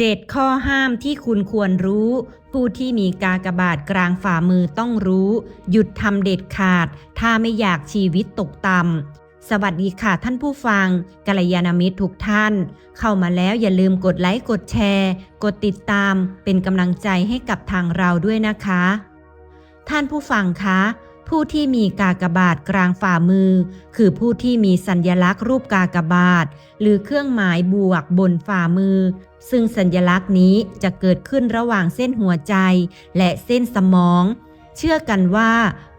7 ข้อห้ามที่คุณควรรู้ ผู้ที่มีกากบาทกลางฝ่ามือต้องรู้ หยุดทำเด็ดขาด ถ้าไม่อยากชีวิตตกต่ำสวัสดีค่ะท่านผู้ฟังกัลยาณมิตรทุกท่าน เข้ามาแล้วอย่าลืมกดไลค์กดแชร์ กดติดตาม เป็นกำลังใจให้กับทางเราด้วยนะคะ ท่านผู้ฟังคะผู้ที่มีกากบาทกลางฝ่ามือ คือผู้ที่มีสัญลักษณ์รูปกากบาท หรือเครื่องหมายบวกบนฝ่ามือ ซึ่งสัญลักษณ์นี้จะเกิดขึ้นระหว่างเส้นหัวใจ และเส้นสมอง เชื่อกันว่า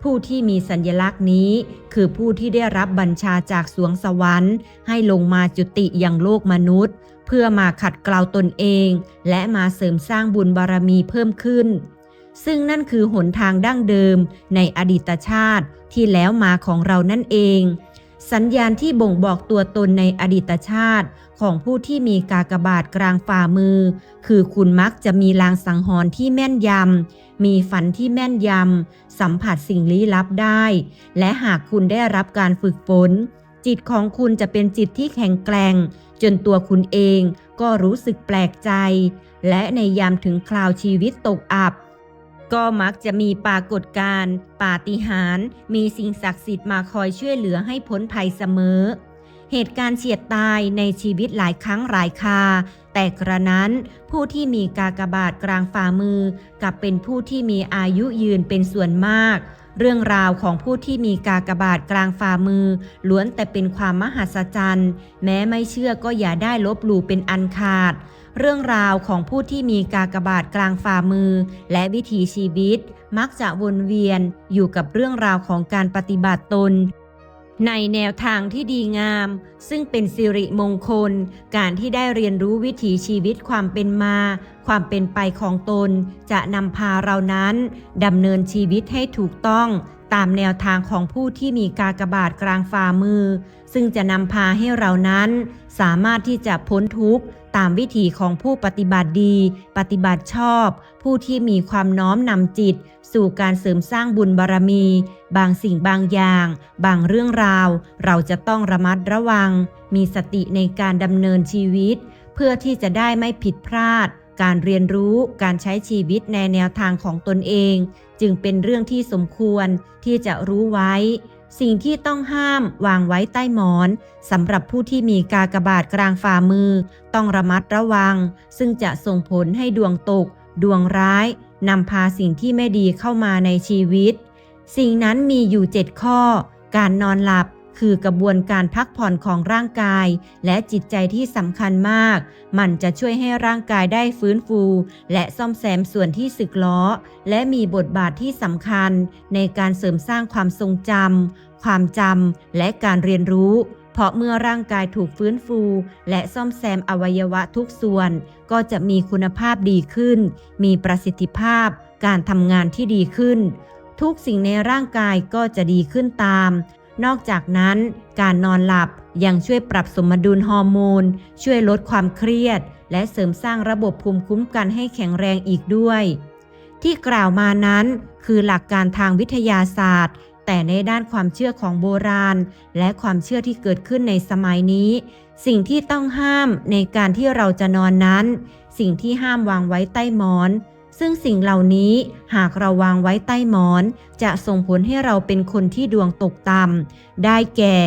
ผู้ที่มีสัญลักษณ์นี้ คือผู้ที่ได้รับบัญชาจากสวงสวรรค์ ให้ลงมาจุติยังโลกมนุษย์ เพื่อมาขัดเกลาตนเอง และมาเสริมสร้างบุญบารมีเพิ่มขึ้น ซึ่งนั่นคือหนทางดั้งเดิมในอดีตชาติที่แล้วมาของเรานั่นเอง สัญญาณที่บ่งบอกตัวตนในอดีตชาติ ของผู้ที่มีกากบาทกลางฝ่ามือ คือคุณมักจะมีลางสังหรณ์ที่แม่นยำ มีฝันที่แม่นยำ สัมผัสสิ่งลี้ลับได้ และหากคุณได้รับการฝึกฝน จิตของคุณจะเป็นจิตที่แข็งแกร่ง จนตัวคุณเองก็รู้สึกแปลกใจ และในยามถึงคราวชีวิตตกอับ ก็มักจะมีปรากฏการณ์ปาฏิหาริย์มีสิ่งศักดิ์สิทธิ์มาคอยช่วยเหลือให้พ้นภัยเสมอ เหตุการณ์เฉียดตายในชีวิตหลายครั้งหลายคา แต่กระนั้นผู้ที่มีกากบาทกลางฝ่ามือ กับเป็นผู้ที่มีอายุยืนเป็นส่วนมาก เรื่องราวของผู้ที่มีกากบาทกลางฝ่ามือ ล้วนแต่เป็นความมหัศจรรย์ แม้ไม่เชื่อก็อย่าได้ลบหลู่เป็นอันขาด เรื่องราวของผู้ที่มีกากบาทกลางฝ่ามือ และวิถีชีวิต มักจะวนเวียนอยู่กับเรื่องราวของการปฏิบัติตน ในแนวทางที่ดีงาม ซึ่งเป็นสิริมงคล การที่ได้เรียนรู้วิถีชีวิตความเป็นมา ความเป็นไปของตน จะนำพาเรานั้นดำเนินชีวิตให้ถูกต้องตามแนวทางของผู้ที่มีกากบาทกลางฝ่ามือ ซึ่งจะนำพาให้เรานั้น สามารถที่จะพ้นทุกข์ตามวิถีของผู้ปฏิบัติดี ปฏิบัติชอบ ผู้ที่มีความน้อมนำจิต สู่การเสริมสร้างบุญบารมี บางสิ่งบางอย่าง บางเรื่องราว เราจะต้องระมัดระวัง มีสติในการดำเนินชีวิต เพื่อที่จะได้ไม่ผิดพลาด การเรียนรู้การใช้ชีวิตในแนวทางของตนเอง จึงเป็นเรื่องที่สมควรที่จะรู้ไว้ สิ่งที่ต้องห้ามวางไว้ใต้หมอนสำหรับผู้ที่มีกากบาทกลางฝ่ามือ ต้องระมัดระวัง ซึ่งจะส่งผลให้ดวงตก ดวงร้ายนำพาสิ่งที่ไม่ดีเข้ามาในชีวิต สิ่งนั้นมีอยู่ 7 ข้อ การนอนหลับ คือกระบวนการพักผ่อนของร่างกาย และจิตใจที่สำคัญมาก มันจะช่วยให้ร่างกายได้ฟื้นฟู และซ่อมแซมส่วนที่สึกล้อ และมีบทบาทที่สำคัญ ในการเสริมสร้างความทรงจำความจำและการเรียนรู้เพราะเมื่อร่างกายถูกฟื้นฟู และซ่อมแซมอวัยวะทุกส่วน ก็จะมีคุณภาพดีขึ้น มีประสิทธิภาพ การทำงานที่ดีขึ้น ทุกสิ่งในร่างกายก็จะดีขึ้นตาม นอกจากนั้น การนอนหลับยังช่วยปรับสมดุลฮอร์โมน ช่วยลดความเครียด และเสริมสร้างระบบภูมิคุ้มกันให้แข็งแรงอีกด้วย ที่กล่าวมานั้น คือหลักการทางวิทยาศาสตร์ แต่ในด้านความเชื่อของโบราณ และความเชื่อที่เกิดขึ้นในสมัยนี้ สิ่งที่ต้องห้ามในการที่เราจะนอนนั้น สิ่งที่ห้ามวางไว้ใต้หมอน ซึ่งสิ่งเหล่านี้หากเราวางไว้ใต้หมอน จะส่งผลให้เราเป็นคนที่ดวงตกต่ำได้แก่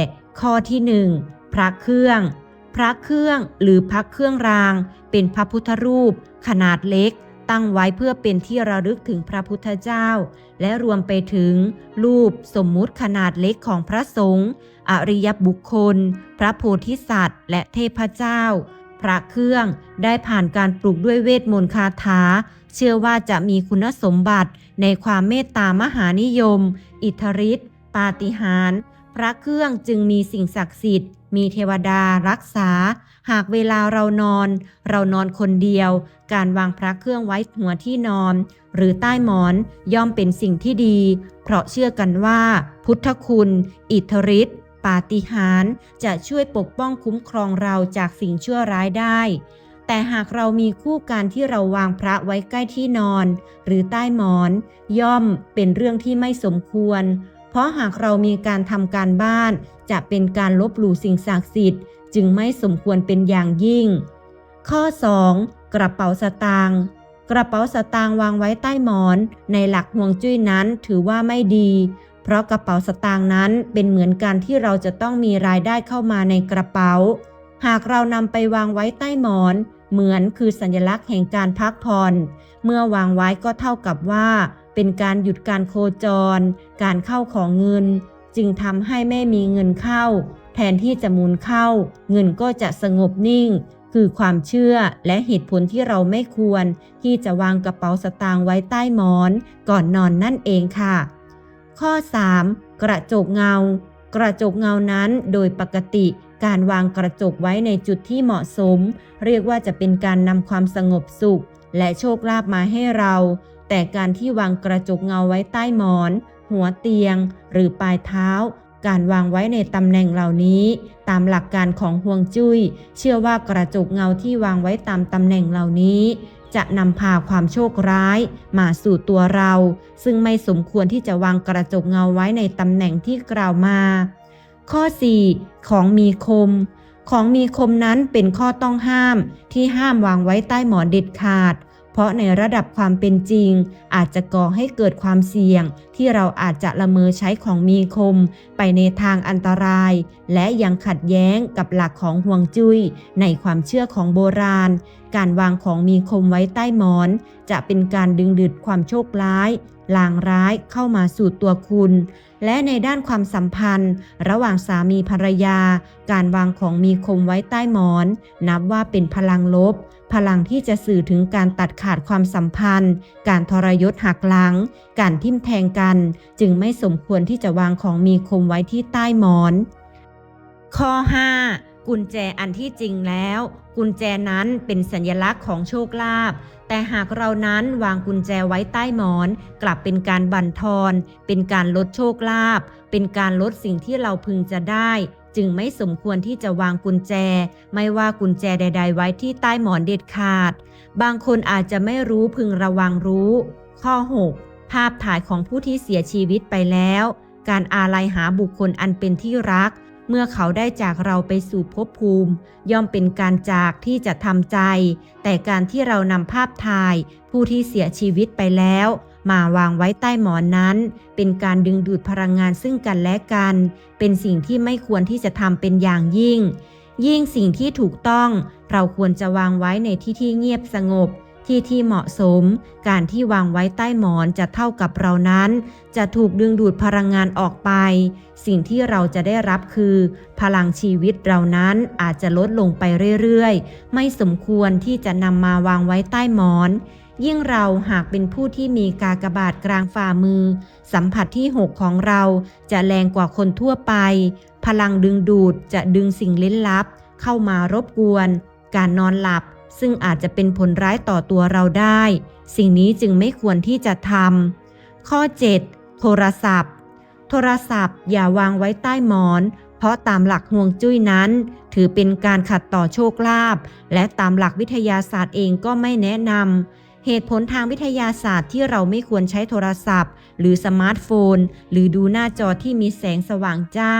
ข้อที่หนึ่งพระเครื่อง พระเครื่องหรือพระเครื่องราง เป็นพระพุทธรูป ขนาดเล็ก ตั้งไว้เพื่อเป็นที่ระลึกถึงพระพุทธเจ้า และรวมไปถึง รูปสมมุติขนาดเล็กของพระสงฆ์อริยบุคคล พระโพธิสัตว์ และเทพเจ้า พระเครื่องได้ผ่านการปลูกด้วยเวทมนต์คาถา เชื่อว่าจะมีคุณสมบัติในความเมตตามหานิยม อิทธิฤทธิปาฏิหาริย์พระเครื่องจึงมีสิ่งศักดิ์สิทธิ์ มีเทวดารักษา หากเวลาเรานอน เรานอนคนเดียว การวางพระเครื่องไว้หัวที่นอน หรือใต้หมอนย่อมเป็นสิ่งที่ดี เพราะเชื่อกันว่า พุทธคุณ อิทธิฤทธิ ปาฏิหาริย์จะช่วยปกป้องคุ้มครองเราจากสิ่งชั่วร้ายได้ แต่หากเรามีคู่การที่เราวางพระไว้ใกล้ที่นอน หรือใต้หมอน ย่อมเป็นเรื่องที่ไม่สมควร เพราะหากเรามีการทำการบ้าน จะเป็นการลบหลู่สิ่งศักดิ์สิทธิ์ จึงไม่สมควรเป็นอย่างยิ่ง ข้อกระเป๋าสตางค์กระเป๋าสตางค์วางไว้ใต้หมอน ในหลักห่วงจุ้ยนั้นถือว่าไม่ดี เพราะกระเป๋าสตางค์นั้นเป็นเหมือนการที่เราจะต้องมีรายได้เข้ามาในกระเป๋า หากเรานำไปวางไว้ใต้หมอน เหมือนคือสัญลักษณ์แห่งการพักผ่อน เมื่อวางไว้ก็เท่ากับว่า เป็นการหยุดการโคจร การเข้าของเงิน จึงทำให้ไม่มีเงินเข้า แทนที่จะมุนเข้า เงินก็จะสงบนิ่ง คือความเชื่อและเหตุผลที่เราไม่ควร ที่จะวางกระเป๋าสตางค์ไว้ใต้หมอน ก่อนนอนนั่นเองค่ะ ข้อ 3. กระจกเงา กระจกเงานั้นโดยปกติการวางกระจกไว้ในจุดที่เหมาะสม เรียกว่าจะเป็นการนำความสงบสุข และโชคลาภมาให้เรา แต่การที่วางกระจกเงาไว้ใต้หมอน หัวเตียง หรือปลายเท้า การวางไว้ในตำแหน่งเหล่านี้ ตามหลักการของห่วงจุ้ย เชื่อว่ากระจกเงาที่วางไว้ตามตำแหน่งเหล่านี้ จะนำพาความโชคร้ายมาสู่ตัวเรา ซึ่งไม่สมควรที่จะวางกระจกเงาไว้ในตำแหน่งที่กล่าวมา ข้อ 4. ของมีคม ของมีคมนั้นเป็นข้อต้องห้ามที่ห้ามวางไว้ใต้หมอนเด็ดขาด เพราะในระดับความเป็นจริง อาจจะก่อให้เกิดความเสี่ยง ที่เราอาจจะละเมอใช้ของมีคม ไปในทางอันตราย และยังขัดแย้งกับหลักของห่วงจุ้ยในความเชื่อของโบราณ การวางของมีคมไว้ใต้หมอน จะเป็นการดึงดูดความโชคร้าย ลางร้ายเข้ามาสู่ตัวคุณ และในด้านความสัมพันธ์ ระหว่างสามีภรรยา การวางของมีคมไว้ใต้หมอน นับว่าเป็นพลังลบ พลังที่จะสื่อถึงการตัดขาดความสัมพันธ์ การทรยศหักหลัง การทิ่มแทงกัน จึงไม่สมควรที่จะวางของมีคมไว้ที่ใต้หมอน ข้อ 5 กุญแจอันที่จริงแล้ว กุญแจนั้นเป็นสัญลักษณ์ของโชคลาภ แต่หากเรานั้นวางกุญแจไว้ใต้หมอน กลับเป็นการบั่นทอน เป็นการลดโชคลาภ เป็นการลดสิ่งที่เราพึงจะได้ จึงไม่สมควรที่จะวางกุญแจ ไม่ว่ากุญแจใด ๆ ไว้ที่ใต้หมอนเด็ดขาด บางคนอาจจะไม่รู้พึงระวังรู้ ข้อ 6 ภาพถ่ายของผู้ที่เสียชีวิตไปแล้ว การอาลัยหาบุคคลอันเป็นที่รัก เมื่อเขาได้จากเราไปสู่ภพภูมิ ย่อมเป็นการจากที่จะทำใจ แต่การที่เรานำภาพถ่าย ผู้ที่เสียชีวิตไปแล้ว มาวางไว้ใต้หมอนนั้น เป็นการดึงดูดพลังงานซึ่งกันและกัน เป็นสิ่งที่ไม่ควรที่จะทำเป็นอย่างยิ่ง ยิ่งสิ่งที่ถูกต้อง เราควรจะวางไว้ในที่ที่เงียบสงบ ที่ที่เหมาะสม การที่วางไว้ใต้หมอนจะเท่ากับเรานั้น จะถูกดึงดูดพลังงานออกไป สิ่งที่เราจะได้รับคือ พลังชีวิตเรานั้นอาจจะลดลงไปเรื่อยๆ ไม่สมควรที่จะนำมาวางไว้ใต้หมอน ยิ่งเราหากเป็นผู้ที่มีกากบาทกลางฝ่ามือ สัมผัสที่ 6 ของเราจะแรงกว่าคนทั่วไป พลังดึงดูดจะดึงสิ่งล้นลับ เข้ามารบกวน การนอนหลับ ซึ่งอาจจะเป็นผลร้ายต่อตัวเราได้ สิ่งนี้จึงไม่ควรที่จะทำข้อ 7 โทรศัพท์ โทรศัพท์อย่าวางไว้ใต้หมอน เพราะตามหลักห่วงจุ้ยนั้น ถือเป็นการขัดต่อโชคลาภและตามหลักวิทยาศาสตร์เองก็ไม่แนะนำเหตุผลทางวิทยาศาสตร์ที่เราไม่ควรใช้โทรศัพท์ หรือสมาร์ทโฟน หรือดูหน้าจอที่มีแสงสว่างจ้า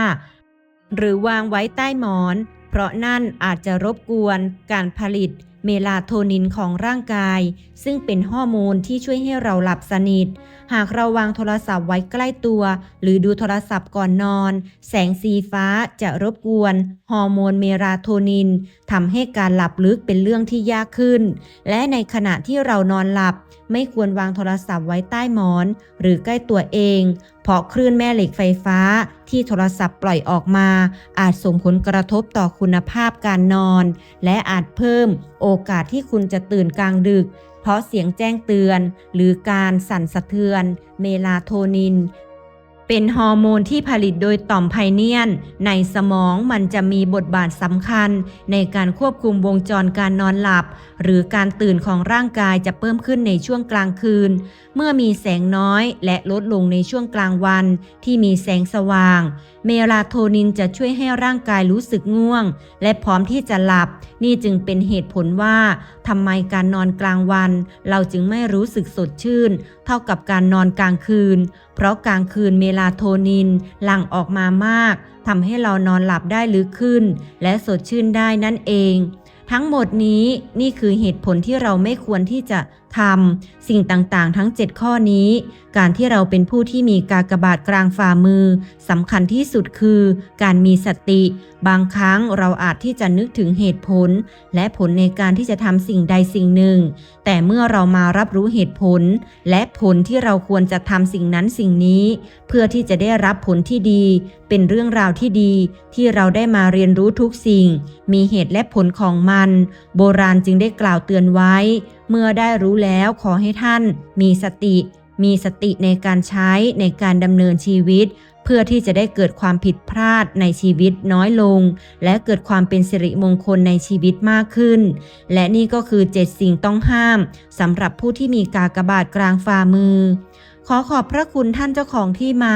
หรือวางไว้ใต้หมอน เพราะนั่นอาจจะรบกวนการผลิต เมลาโทนินของร่างกาย ซึ่งเป็นฮอร์โมนที่ช่วยให้เราหลับสนิท หากเราวางโทรศัพท์ไว้ใกล้ตัว หรือดูโทรศัพท์ก่อนนอน แสงสีฟ้าจะรบกวน ฮอร์โมนเมลาโทนินทำให้การหลับลึกเป็นเรื่องที่ยากขึ้น และในขณะที่เรานอนหลับ ไม่ควรวางโทรศัพท์ไว้ใต้หมอน หรือใกล้ตัวเอง เพราะคลื่นแม่เหล็กไฟฟ้า ที่โทรศัพท์ปล่อยออกมา อาจส่งผลกระทบต่อคุณภาพการนอน และอาจเพิ่มโอกาสที่คุณจะตื่นกลางดึก เพราะเสียงแจ้งเตือน หรือการสั่นสะเทือน เมลาโทนิน เป็นฮอร์โมนที่ผลิตโดยต่อมไพเนียน ในสมองมันจะมีบทบาทสำคัญ ในการควบคุมวงจรการนอนหลับ หรือการตื่นของร่างกายจะเพิ่มขึ้นในช่วงกลางคืน เมื่อมีแสงน้อยและลดลงในช่วงกลางวันที่มีแสงสว่าง เมลาโทนินจะช่วยให้ร่างกายรู้สึกง่วง และพร้อมที่จะหลับ นี่จึงเป็นเหตุผลว่าทำไมการนอนกลางวัน เราจึงไม่รู้สึกสดชื่น เท่ากับการนอนกลางคืน เพราะกลางคืนเมลาโทนินหลั่งออกมามากทำให้เรานอนหลับได้ลึกขึ้น และสดชื่นได้นั่นเอง ทั้งหมดนี้นี่คือเหตุผลที่เราไม่ควรที่จะทำสิ่งต่างๆ ทั้ง 7 ข้อนี้ การที่เราเป็นผู้ที่มีกากบาทกลางฝ่ามือสำคัญที่สุดคือการมีสติ บางครั้งเราอาจที่จะนึกถึงเหตุผล และผลในการที่จะทำสิ่งใดสิ่งหนึ่ง แต่เมื่อเรามารับรู้เหตุผล และผลที่เราควรจะทำสิ่งนั้นสิ่งนี้ เพื่อที่จะได้รับผลที่ดี เป็นเรื่องราวที่ดี ที่เราได้มาเรียนรู้ทุกสิ่ง มีเหตุและผลของมันโบราณจึงได้กล่าวเตือนไว้ เมื่อได้รู้แล้วขอให้ท่าน มีสติ มีสติในการใช้ในการดำเนินชีวิต เพื่อที่จะได้เกิดความผิดพลาดในชีวิตน้อยลง และเกิดความเป็นสิริมงคลในชีวิตมากขึ้น และนี่ก็คือ 7 สิ่งต้องห้ามสำหรับผู้ที่มีกากบาทกลางฝ่ามือ ขอขอบพระคุณท่านเจ้าของที่มา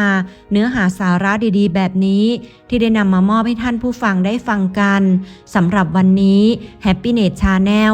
เนื้อหาสาระดีๆ แบบนี้ ที่ได้นำมามอบให้ท่านผู้ฟังได้ฟังกันสำหรับวันนี้ Happiness Channel